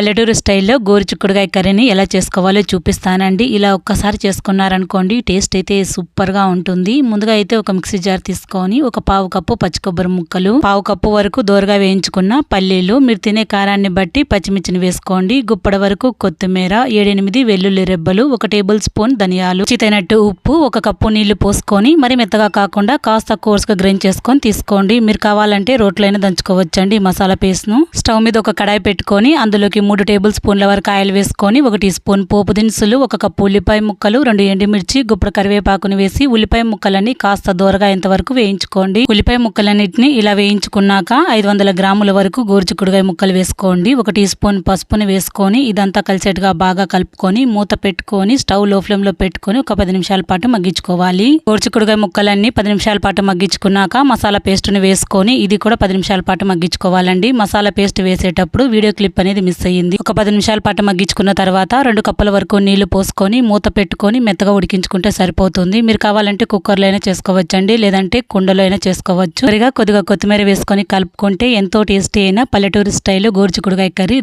పల్లెటూరు స్టైల్లో గోరుచిక్కుడుకాయ కర్రీని ఎలా చేసుకోవాలో చూపిస్తానండి. ఇలా ఒక్కసారి చేసుకున్నారనుకోండి టేస్ట్ అయితే సూపర్గా ఉంటుంది. ముందుగా అయితే ఒక మిక్సీ జార్ తీసుకొని ఒక పావు కప్పు పచ్చి కొబ్బరి ముక్కలు పావు కప్పు వరకు దోరగా వేయించుకున్న పల్లీలు. మీరు తినే కారాన్ని బట్టి పచ్చిమిర్చిని వేసుకోండి. గుప్పడ వరకు కొత్తిమీర ఏడెనిమిది వెల్లుల్లి రెబ్బలు ఒక టేబుల్ స్పూన్ ధనియాలు చితైనట్టు ఉప్పు ఒక కప్పు నీళ్ళు పోసుకొని మరి మెత్తగా కాకుండా కాస్త కోర్స్గా గ్రైండ్ చేసుకొని తీసుకోండి. మీరు కావాలంటే రోట్లైనా దంచుకోవచ్చండి మసాలా పేస్ట్ను. స్టవ్ మీద ఒక కడాయి పెట్టుకొని అందులోకి మూడు టేబుల్ స్పూన్ల వరకు ఆయిల్ వేసుకొని ఒక టీ స్పూన్ పోపు దినుసులు ఒక కప్పు ఉల్లిపాయ ముక్కలు రెండు ఎండుమిర్చి గుప్పడ కరివేపాకును వేసి ఉల్లిపాయ ముక్కలని కాస్త దూరగా వరకు వేయించుకోండి. ఉల్లిపాయ ముక్కలన్నిటిని ఇలా వేయించుకున్నాక ఐదు వందల గ్రాముల వరకు గోరుచిక్కుడుగాయ ముక్కలు వేసుకోండి. ఒక టీ స్పూన్ పసుపుని వేసుకొని ఇదంతా కలిసేట్టుగా బాగా కలుపుకొని మూత పెట్టుకొని స్టవ్లో ఫ్లేమ్లో పెట్టుకొని ఒక పది నిమిషాల పాటు మగ్గించుకోవాలి. గోరుచిక్కుడుగాయ ముక్కలన్నీ పది నిమిషాల పాటు మగ్గించుకున్నాక మసాలా పేస్ట్ని వేసుకొని ఇది కూడా పది నిమిషాల పాటు మగ్గించుకోవాలండి. మసాలా పేస్ట్ వేసేటప్పుడు వీడియో క్లిప్ అనేది మిస్ అయింది. ఒక పది నిమిషాల పాటు మగ్గించుకున్న తర్వాత రెండు కప్పుల వరకు నీళ్ళు పోసుకొని మూత పెట్టుకొని మెత్తగా ఉడికించుకుంటే సరిపోతుంది. మీరు కావాలంటే కుక్కర్లో అయినా చేసుకోవచ్చండి లేదంటే కుండలో అయినా చేసుకోవచ్చు. సరిగా కొద్దిగా కొత్తిమీర వేసుకొని కలుపుకుంటే ఎంతో టేస్టీ అయిన పల్లెటూరు స్టైల్ గోరుచిక్కుడుకాయ కర్రీ